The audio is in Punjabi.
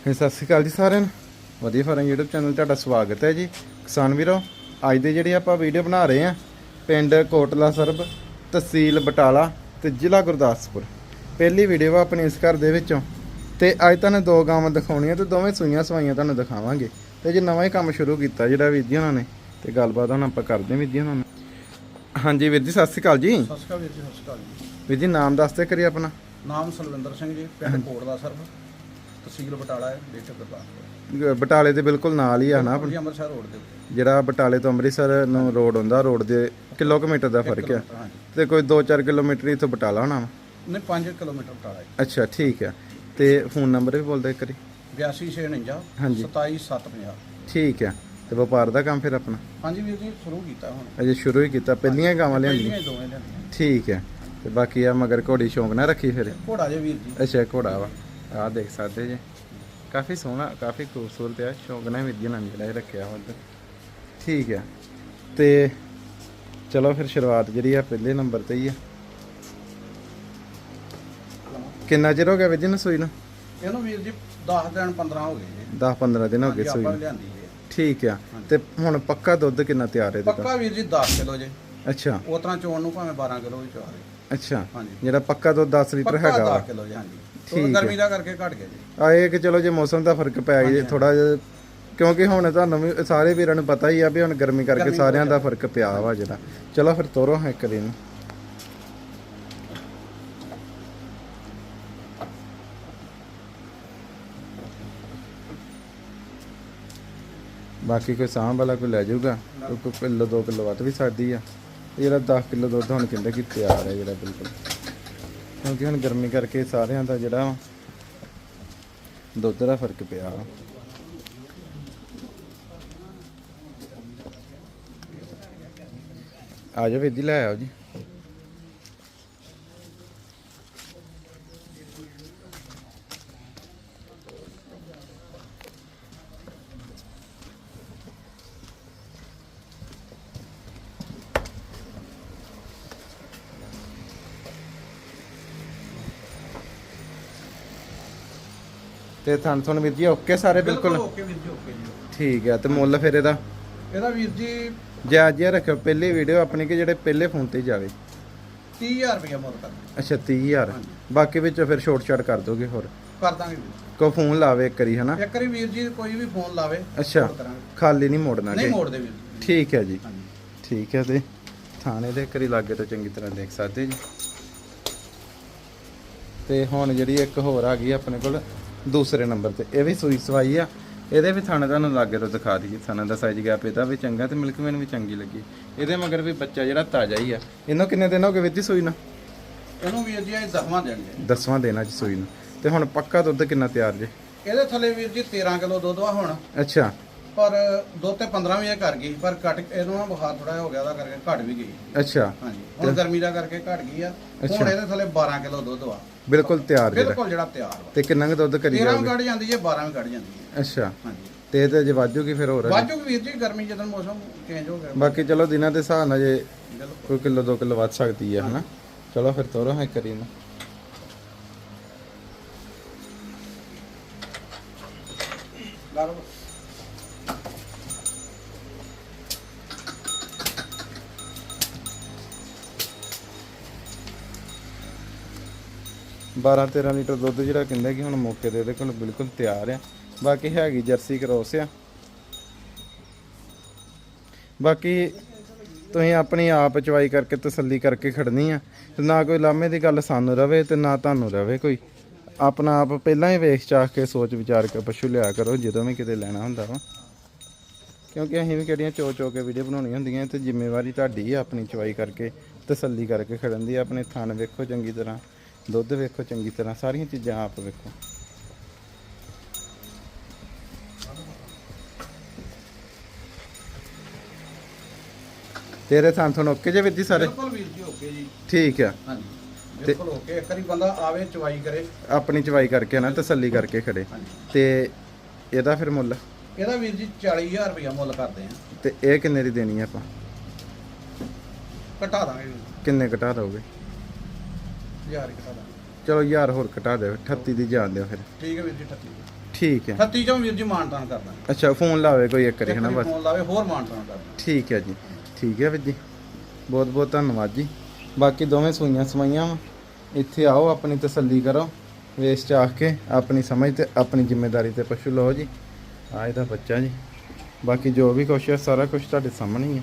ਸਤਿ ਸ਼੍ਰੀ ਅਕਾਲ ਜੀ ਸਾਰਿਆਂ ਨੂੰ। ਵਧੀਆ ਫਾਰਮ YouTube ਚੈਨਲ ਤੁਹਾਡਾ ਸਵਾਗਤ ਹੈ ਜੀ। ਕਿਸਾਨ ਵੀਰੋ ਅੱਜ ਦੇ ਜਿਹੜੀ ਆਪਾਂ ਵੀਡੀਓ ਬਣਾ ਰਹੇ ਹਾਂ ਪਿੰਡ ਕੋਟਲਾ ਸਰਬ ਤਹਿਸੀਲ ਬਟਾਲਾ ਤੇ ਜ਼ਿਲ੍ਹਾ ਗੁਰਦਾਸਪੁਰ। ਪਹਿਲੀ ਵੀਡੀਓ ਆ ਆਪਣੀ ਇਸ ਘਰ ਦੇ ਵਿੱਚੋਂ। ਤੇ ਅੱਜ ਤੁਹਾਨੂੰ ਦੋ ਗਾਵਾਂ ਦਿਖਾਉਣੀਆਂ ਤੇ ਦੋਵੇਂ ਸੂਈਆਂ ਸਵਾਈਆਂ ਤੁਹਾਨੂੰ ਦਿਖਾਵਾਂਗੇ। ਤੇ ਜੇ ਨਵਾਂ ਹੀ ਕੰਮ ਸ਼ੁਰੂ ਕੀਤਾ ਜਿਹੜਾ ਵੀਰ ਜੀ ਉਹਨਾਂ ਨੇ। ਤੇ ਗੱਲਬਾਤ ਹੁਣ ਆਪਾਂ ਕਰਦੇ ਹਾਂ ਵੀਰ ਜੀ ਉਹਨਾਂ ਨਾਲ। ਹਾਂਜੀ ਵੀਰ ਜੀ ਸਤਿ ਸ਼੍ਰੀ ਅਕਾਲ ਜੀ। ਸਤਿ ਸ਼੍ਰੀ ਅਕਾਲ ਵੀਰ ਜੀ ਸਤਿ ਸ਼੍ਰੀ ਅਕਾਲ ਜੀ। ਵੀਰ ਜੀ ਨਾਮ ਦੱਸਦੇ ਕਰੀ ਆਪਣਾ। ਨਾਮ ਸਲਵਿੰਦਰ ਸਿੰਘ ਜੀ ਪਿੰਡ ਕੋਟਲਾ ਸਰਬ। ਤਹਿਸੀਲ ਬਟਾਲਾ ਹੈ? ਡਿਸਟ੍ਰਿਕਟ ਗੁਰਦਾਸਪੁਰ ਬਟਾਲੇ ਦੇ ਬਿਲਕੁਲ ਨਾਲ ਹੀ ਆ ਨਾ ਜੀ ਅੰਮ੍ਰਿਤਸਰ ਰੋਡ ਦੇ ਉੱਤੇ। ਜਿਹੜਾ ਬਟਾਲੇ ਤੋਂ ਅੰਮ੍ਰਿਤਸਰ ਨੂੰ ਰੋਡ ਹੁੰਦਾ ਰੋਡ ਦੇ ਕਿਲੋਮੀਟਰ ਦਾ ਫ਼ਰਕ ਆ। ਹਾਂਜੀ। ਤੇ ਕੋਈ 2-4 ਕਿਲੋਮੀਟਰ ਇੱਥੋਂ ਬਟਾਲਾ ਹੋਣਾ ਵਾ? ਨਹੀਂ 5 ਕਿਲੋਮੀਟਰ ਬਟਾਲਾ ਹੈ। ਅੱਛਾ ਠੀਕ ਆ। ਤੇ ਫੋਨ ਨੰਬਰ ਵੀ ਬੋਲ ਦੇ ਕਰੀ 8249 ਹਾਂਜੀ। 27750 ਠੀਕ ਆ। ਤੇ ਵਪਾਰ ਦਾ ਕੰਮ ਫਿਰ ਆਪਣਾ? ਹਾਂਜੀ ਵੀਰ ਜੀ ਸ਼ੁਰੂ ਕੀਤਾ ਹੁਣ। ਅਜੇ ਸ਼ੁਰੂ ਹੀ ਕੀਤਾ ਪਹਿਲੀਆਂ ਗਾਵਾਂ ਲਿਆਂਦੀਆਂ? ਹੀ ਦੋਵੇਂ ਲਿਆਂਦੀਆਂ। ਠੀਕ ਆ। ਤੇ ਬਾਕੀ ਆ ਮਗਰ ਘੋੜੀ ਸ਼ੌਂਕ ਨਾ ਰੱਖੀ ਫਿਰ। ਘੋੜਾ ਜੇ ਵੀਰ ਜੀ। ਅੱਛਾ ਘੋੜਾ ਵਾ। ਆ ਦੇਖ ਸਕਦੇ ਜੇ। ਕਾਫੀ ਸੋਹਣਾ ਕਾਫੀ ਖੂਬਸੂਰਤ ਆ ਸ਼ੌਂਕ ਨਾਲ ਵੀ ਜਿਹਨਾਂ ਨੇ ਜਿਹੜਾ ਇਹ ਰੱਖਿਆ ਉੱਧਰ ਠੀਕ ਆ। ਤੇ ਚਲੋ ਫਿਰ ਸ਼ੁਰੂਆਤ ਜਿਹੜੀ ਆ ਪਹਿਲੇ ਨੰਬਰ ਤੇ ਹੀ ਆ। ਕਿੰਨਾ ਚਿਰ ਹੋ ਗਿਆ ਵੀਰ ਜੀ ਨੂੰ ਸੂਈ ਨੂੰ? ਇਹਨੂੰ ਵੀਰ ਜੀ 10 ਦਿਨ 15 ਹੋ ਗਏ ਜੀ। 10 15 ਦਿਨ ਹੋ ਗਏ ਸੂਈ ਨੂੰ। ਠੀਕ ਆ। ਤੇ ਹੁਣ ਪੱਕਾ ਦੁੱਧ ਕਿੰਨਾ ਤਿਆਰ ਹੈ ਪੱਕਾ ਵੀਰ ਜੀ 10 ਕਿਲੋ ਜੇ। ਅੱਛਾ। ਉਹ ਤਰ੍ਹਾਂ ਚੋਣ ਨੂੰ ਭਾਵੇਂ 12 ਕਿਲੋ ਵੀ ਦੇ ਅੱਛਾ। ਜਿਹੜਾ ਪੱਕਾ ਦੁੱਧ 10 ਲੀਟਰ ਪੱਕਾ ਹੈਗਾ 10 ਵਾ ਕਿਲੋ ਜੀ ਹਾਂਜੀ। ਠੀਕ ਹੈ। ਗਰਮੀ ਦਾ ਕਰਕੇ ਘਟ ਗਿਆ ਜੀ। ਆ ਇਹ ਕਿ ਚਲੋ ਜੇ ਮੌਸਮ ਦਾ ਫ਼ਰਕ ਪੈ ਗਿਆ ਜੇ ਥੋੜਾ ਜਿਹਾ ਕਿਉਂਕਿ ਹੁਣ ਤੁਹਾਨੂੰ ਵੀ ਸਾਰੇ ਵੀਰਾਂ ਨੂੰ ਪਤਾ ਹੀ ਆ ਵੀ ਹੁਣ ਗਰਮੀ ਕਰਕੇ ਸਾਰਿਆਂ ਦਾ ਫ਼ਰਕ ਪਿਆ ਵਾ ਜਿਹੜਾ। ਚਲੋ ਫਿਰ ਤੋਰੋ ਹੈ ਕਰੀ ਨੂੰ ਬਾਕੀ ਕੋਈ ਸਾਂਭ ਵਾਲਾ ਕੋਈ ਲੈ ਜਾਊਗਾ? ਕੋਈ ਕੋਈ ਕਿਲੋ 2 ਕਿਲੋ ਵੱਧ ਵੀ ਸਕਦੀ ਆ। ਇਹ ਜਿਹੜਾ 10 ਕਿਲੋ ਦੁੱਧ ਹੁਣ ਕਹਿੰਦੇ ਕਿ ਤਿਆਰ ਹੈ ਜਿਹੜਾ ਬਿਲਕੁਲ। ਕਿਉਂਕਿ ਹੁਣ ਗਰਮੀ ਕਰਕੇ ਸਾਰਿਆਂ ਦਾ ਜਿਹੜਾ ਦੁੱਧ ਦਾ ਫ਼ਰਕ ਪਿਆ ਵਾ। ਆ ਜਾਓ ਵੀਰ ਲੈ ਆਓ ਜੀ ਤੇ ਥਣ ਥਣ ਵੀਰ ਜੀ ਓਕੇ ਸਾਰੇ ਬਿਲਕੁਲ ਓਕੇ ਵੀਰ ਜੀ ਓਕੇ ਜੀ। ਠੀਕ ਹੈ ਤੇ ਮੁੱਲ ਫਿਰ ਇਹਦਾ? ਇਹਦਾ ਵੀਰ ਜੀ ਜਾਇਜ਼ ਜਿਹਾ ਰੱਖਿਓ ਪਹਿਲੀ ਵੀਡੀਓ ਆਪਣੀ ਕਿ ਜਿਹੜੇ ਪਹਿਲੇ ਫੋਨ ਤੇ ਜਾਵੇ। 30000 ਰੁਪਏ ਮੁੱਲ ਕਰ ਅੱਛਾ 30000 ਹਾਂਜੀ। ਬਾਕੀ ਵਿੱਚੋਂ ਫਿਰ ਛੋਟ ਛਾਟ ਕਰ ਦੋਗੇ ਹੋਰ? ਕਰ ਦਾਂਗੇ ਕੋ ਫੋਨ ਲਾਵੇ ਇੱਕ ਵਾਰੀ ਹਨਾ? ਇੱਕ ਵਾਰੀ ਵੀਰ ਜੀ ਕੋਈ ਵੀ ਫੋਨ ਲਾਵੇ ਅੱਛਾ ਖਾਲੀ ਨਹੀਂ ਮੋੜਨਾ ਨਹੀਂ ਜੀ? ਮੋੜਦੇ ਵੀਰ ਜੀ। ਠੀਕ ਹੈ ਜੀ। ਠੀਕ ਹੈ ਤੇ ਥਾਣੇ ਦੇ ਕਰੀ ਲਾਗੇ ਤੋਂ ਚੰਗੀ ਤਰ੍ਹਾਂ ਦੇਖ ਸਕਦੇ ਜੀ। ਤੇ ਹੁਣ ਜਿਹੜੀ ਇੱਕ ਹੋਰ ਆ ਗਈ ਆਪਣੇ ਕੋਲ ਦੂਸਰੇ ਨੰਬਰ ਤੇ। ਇਹ ਵੀ ਸੂਈ ਸਵਾਈ ਆ। ਇਹਦੇ ਵੀ ਥਾਣੇ ਤੁਹਾਨੂੰ ਲਾਗੇ ਤੋਂ ਦਿਖਾ ਦਈਏ। ਥਾਣੇ ਦਾ ਸਾਈਜ਼ ਗੈਪ ਇਹਦਾ ਵੀ ਚੰਗਾ ਤੇ ਮਿਲਕ ਮੈਨ ਵੀ ਚੰਗੀ ਲੱਗੀ। ਇਹਦੇ ਮਗਰ ਵੀ ਬੱਚਾ ਜਿਹੜਾ ਤਾਜ਼ਾ ਹੀ ਆ। ਇਹਨੂੰ ਕਿੰਨੇ ਦਿਨ ਹੋ ਗਏ ਵਿੱਧੀ ਸੂਈ ਨੂੰ? ਇਹਨੂੰ ਵੀਰ ਜੀ ਇਹ ਦਸਵਾਂ ਦੇਣਗੇ ਦਸਵਾਂ ਦਿਨਾਂ ਚ ਸੂਈ ਨੂੰ। ਤੇ ਹੁਣ ਪੱਕਾ ਦੁੱਧ ਕਿੰਨਾ ਤਿਆਰ ਜੇ? ਇਹਦੇ ਥੱਲੇ ਵੀਰ ਜੀ 13 ਕਿਲੋ ਦੁੱਧ ਆ ਹੁਣ। ਅੱਛਾ। ਪਰ ਦੁੱਧ ਤੇ 15 ਵੀ ਇਹ ਕਰ ਗਈ ਪਰ ਘਟ ਇਹਨੂੰ ਨਾ ਬੁਖਾਰ ਥੋੜਾ ਹੋ ਗਿਆ ਦਾ ਕਰਕੇ ਘਟ ਵੀ ਗਈ। ਅੱਛਾ। ਹਾਂਜੀ। ਹੁਣ ਗਰਮੀ ਦਾ ਕਰਕੇ ਘਟ ਗਈ ਆ। ਹੁਣ ਇਹਦੇ ਥੱਲੇ 12 ਕਿਲੋ ਦੁੱਧ ਆ ਬਿਲਕੁਲ ਤਿਆਰ ਜਿਹੜਾ। ਬਿਲਕੁਲ ਜਿਹੜਾ ਤਿਆਰ ਵਾ। ਤੇ ਕਿੰਨਾ ਕੁ ਦੁੱਧ ਕਰੀ ਜਾਵੇ 13 ਕੱਢ ਜਾਂਦੀ ਹੈ 12 ਵੀ ਕੱਢ ਜਾਂਦੀ ਹੈ। ਅੱਛਾ। ਹਾਂਜੀ। ਤੇ ਤੇ ਜੇ ਵਾਜੂਗੀ ਫਿਰ ਹੋਰ? ਵਾਜੂਗੀ ਵੀਰ ਜੀ ਗਰਮੀ ਜਦੋਂ ਮੌਸਮ ਚੇਂਜ ਹੋ ਗਿਆ। ਬਾਕੀ ਚਲੋ ਦਿਨਾਂ ਦੇ ਹਿਸਾਬ ਨਾਲ ਜੇ ਕੋਈ ਕਿਲੋ ਦੋ ਕਿਲੋ ਵੱਧ ਸਕਦੀ ਹੈ ਹਨਾ? ਚਲੋ ਫਿਰ ਤੋਰੋ ਹੈ ਕਰੀ ਨਾ ਲਾਰੋ 12 13 ਲੀਟਰ ਦੁੱਧ ਜਿਹੜਾ ਕਹਿੰਦੇ ਕਿ ਹੁਣ ਮੌਕੇ 'ਤੇ ਇਹਦੇ ਕੋਲ ਬਿਲਕੁਲ ਤਿਆਰ ਆ। ਬਾਕੀ ਹੈਗੀ ਜਰਸੀ ਕਰੋਸ ਆ। ਬਾਕੀ ਤੁਸੀਂ ਆਪਣੀ ਆਪ ਚਵਾਈ ਕਰਕੇ ਤਸੱਲੀ ਕਰਕੇ ਖੜਨੀ ਆ ਤੇ ਨਾ ਕੋਈ ਲਾਮੇ ਦੀ ਗੱਲ ਸਾਨੂੰ ਰਵੇ ਤੇ ਨਾ ਤੁਹਾਨੂੰ ਰਵੇ ਕੋਈ। ਆਪਣਾ ਆਪ ਪਹਿਲਾਂ ਹੀ ਵੇਖ ਚਾਹ ਕੇ ਸੋਚ ਵਿਚਾਰ ਕੇ ਪਸ਼ੂ ਲਿਆ ਕਰੋ, ਜਦੋਂ ਵੀ ਕਿਤੇ ਲੈਣਾ ਹੁੰਦਾ ਵਾ। ਕਿਉਂਕਿ ਅਸੀਂ ਵੀ ਕਿਹੜੀਆਂ ਚੋ ਚੋ ਕੇ ਵੀਡੀਓ ਬਣਾਉਣੀਆਂ ਹੁੰਦੀਆਂ ਤੇ ਜ਼ਿੰਮੇਵਾਰੀ ਤੁਹਾਡੀ ਆ ਆਪਣੀ ਚਵਾਈ ਕਰਕੇ ਤਸੱਲੀ ਕਰਕੇ ਖੜਨ ਦੀ, ਆਪਣੇ ਥਾਨ ਵੇਖੋ ਚੰਗੀ ਤਰ੍ਹਾਂ। ਦੁੱਧ ਵੇਖੋ ਚੰਗੀ ਤਰ੍ਹਾਂ ਸਾਰੀਆਂ ਚੀਜ਼ਾਂ ਆਪ ਵੇਖੋ। ਤੇਰੇ ਥਾਂ ਤੁਹਾਨੂੰ ਓਕੇ ਜੇ ਵਿੱਦੀ ਸਾਰੇ? ਬਿਲਕੁਲ ਵੀਰ ਜੀ ਓਕੇ ਜੀ। ਠੀਕ ਆ। ਹਾਂਜੀ ਬਿਲਕੁਲ ਓਕੇ। ਇੱਕ ਵਾਰੀ ਬੰਦਾ ਆਵੇ ਚਵਾਈ ਕਰੇ। ਆਪਣੀ ਚਵਾਈ ਕਰਕੇ ਨਾ ਤਸੱਲੀ ਕਰਕੇ ਖੜੇ। ਤੇ ਇਹਦਾ ਫਿਰ ਮੁੱਲ? ਇਹਦਾ ਵੀਰ ਜੀ 40000 ਰੁਪਇਆ ਮੁੱਲ ਕਰਦੇ ਆ। ਤੇ ਇਹ ਕਿੰਨੇ ਦੀ ਦੇਣੀ ਆ ਆਪਾਂ? ਘਟਾ ਦਾਂਗੇ। ਕਿੰਨੇ ਘਟਾ ਦੋਗੇ? 1000 ਹੀ ਘਟਾ ਦਾਂਗੇ। ਚਲੋ ਯਾਰ ਹੋਰ ਘਟਾ ਦਿਓ 38 ਦੀ ਜਾਣ ਦਿਓ ਫਿਰ। ਠੀਕ ਹੈ ਵੀਰ ਜੀ 38 ਠੀਕ ਹੈ। 38 ਚੋਂ ਵੀਰ ਜੀ ਮਾਨਤਾਨ ਕਰਦਾ ਅੱਛਾ ਫੋਨ ਲਾਵੇ ਕੋਈ ਇੱਕ ਹਨਾ ਵਾਰੀ ਬਸ? ਫੋਨ ਲਾਵੇ ਹੋਰ ਮਾਨਤਾਨ ਕਰਦਾ ਠੀਕ ਹੈ ਜੀ ਠੀਕ ਹੈ ਵੀਰ ਜੀ। ਬਹੁਤ ਬਹੁਤ ਧੰਨਵਾਦ ਜੀ। ਬਾਕੀ ਦੋਵੇਂ ਸੂਈਆਂ ਸਵਾਈਆਂ ਵਾ। ਇੱਥੇ ਆਓ ਆਪਣੀ ਤਸੱਲੀ ਕਰੋ। ਵੇਚ ਚਾਖ ਕੇ ਆਪਣੀ ਸਮਝ ਤੇ ਆਪਣੀ ਜ਼ਿੰਮੇਵਾਰੀ ਤੇ ਪਸ਼ੂ ਲਓ ਜੀ। ਆ ਇਹਦਾ ਬੱਚਾ ਜੀ। ਬਾਕੀ ਜੋ ਵੀ ਕੁਛ ਹੈ ਸਾਰਾ ਕੁਝ ਤੁਹਾਡੇ ਸਾਹਮਣੇ ਹੀ ਹੈ।